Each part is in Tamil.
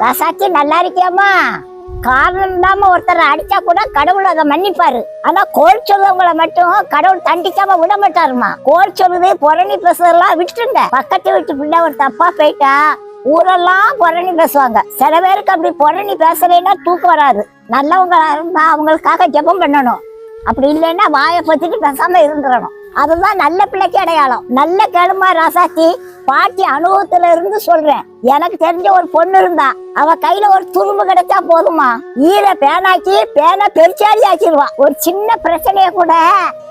ரசாச்சி நல்லா இருக்கியாமா காரணம் இல்லாம ஒருத்தரை அடிச்சா கூட கடவுள் அதை மன்னிப்பாரு. ஆனா கோல் சொல்றவங்கள மட்டும் கடவுள் தண்டிக்காம விட மாட்டாருமா? கோல் சொல்லுது புரணி பேசுறதெல்லாம் விட்டுருங்க. பக்கத்து வீட்டு பிள்ளை ஒரு தப்பா போயிட்டா ஊரெல்லாம் புரணி பேசுவாங்க. சில பேருக்கு அப்படி புரணி பேசலைன்னா தூக்கம் வராது. நல்லவங்களா இருந்தா அவங்களுக்காக ஜெபம் பண்ணணும். அப்படி இல்லைன்னா வாயை பத்திட்டு பேசாம இருந்துடணும் அதுதான் நல்ல பிள்ளைக்கு அடையாளம். நல்ல கேளுமா ராசாத்தி? பாட்டி அனுபவத்துல இருந்து சொல்றேன். எனக்கு தெரிஞ்ச ஒரு பொண்ணு இருந்தா அவ கையில ஒரு துரும்பு கிடைச்சா போதுமா ஈர பேனாக்கி பேனை பெருச்சாடி ஆக்கிடுவா. ஒரு சின்ன பிரச்சனைய கூட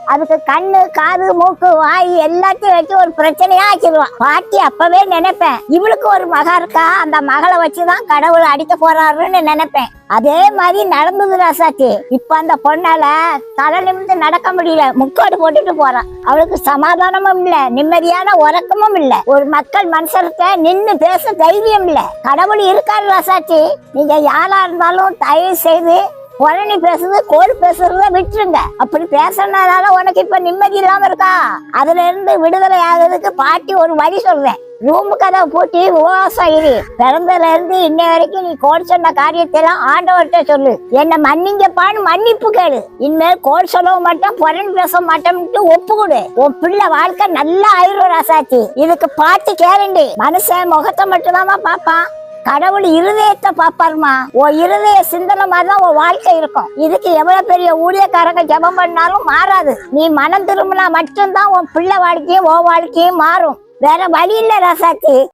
அதுக்கு கண்ணு காது மூக்கு வாய் எல்லாத்தையும் வச்சு ஒரு பிரச்சனையா ஆக்கிடுவான் பாட்டி அப்பவே நினைப்பேன் இவளுக்கு ஒரு மக இருக்கா? அந்த மகளை வச்சுதான் கடவுள் அடிக்க போறாருன்னு நினைப்பேன். அதே மாதிரி நடந்தது ராசாத்தி. இப்ப அந்த பொண்ணால தலை நிமிந்து நடக்க முடியல. முக்காடு போட்டுட்டு போறான் அவளுக்கு சமாதானமும் இல்ல நிம்மதியான உறக்கமும் இல்ல. ஒரு மக்கள் மனுஷர்கிட்ட நின்னு பேச தைரியம் இல்ல. கடவுள் இருக்காரு ராசாச்சி. நீங்க யாரா இருந்தாலும் தயவு செய்து உடனே பேசுறது கோல் பேசுறத விட்டுருங்க. அப்படி பேசுறதுனால உனக்கு இப்ப நிம்மதி இல்லாம இருக்கா? அதுல இருந்து விடுதலை ஆகுறதுக்கு பாட்டி ஒரு வழி சொல்றேன். ரூமு கதவை பூட்டி உபவாசம் இரு பிறந்ததுல இருந்து இன்ன வரைக்கும் நீ கோல் சொன்ன காரியத்தை எல்லாம் ஆண்டவர்கிட்ட சொல்லு. என்ன மன்னிங்கப்பான்னு மன்னிப்பு கேளு. இனிமேல் கோல் சொல்லவும் மாட்டேன் புரணி பேச மாட்டேன்ட்டு ஒப்புக்கொடு. உன் பிள்ளை வாழ்க்கை நல்லா ஆயிரும் ராசாச்சி இதுக்கு பாட்டு கேரண்டி மனுஷன் முகத்தை மட்டும்தாம்மா பாப்பான் கடவுள் இருதயத்தை பாப்பாருமா உன் இருதய சிந்தனை மாதிரி தான் உன் வாழ்க்கை இருக்கும். இதுக்கு எவ்வளவு பெரிய ஊழியக்காரங்க ஜபம் பண்ணாலும் மாறாது. நீ மனம் திரும்பினா மட்டும்தான் உன் பிள்ளை வாழ்க்கையும் உன் வாழ்க்கையும் மாறும். வேற வழி இல்ல ராசாத்தி